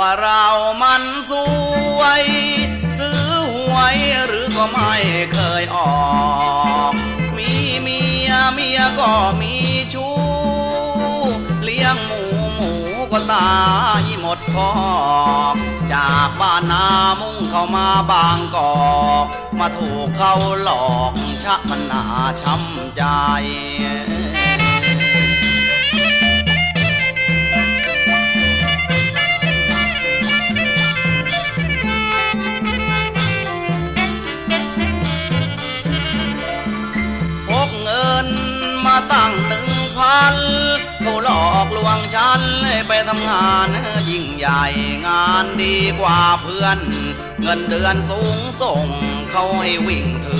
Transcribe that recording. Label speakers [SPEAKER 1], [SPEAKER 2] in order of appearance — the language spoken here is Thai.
[SPEAKER 1] ว่าเรามันสวย ซื้อหวยหรือก็ไม่เคยออก มีเมียเมียก็มีชู้ เลี้ยงหมูหมูก็ตายหมดคอกจากบ้านนามุ่งเข้ามาบางกอก มาถูกเขาหลอกชะมันหนาช้ำใจ ตั้งหนึ่งพันเขาหลอกลวงฉันไปทำงานยิ่งใหญ่งานดีกว่าเพื่อน เงินเดือนสูงส่งเขาให้วิ่งถือ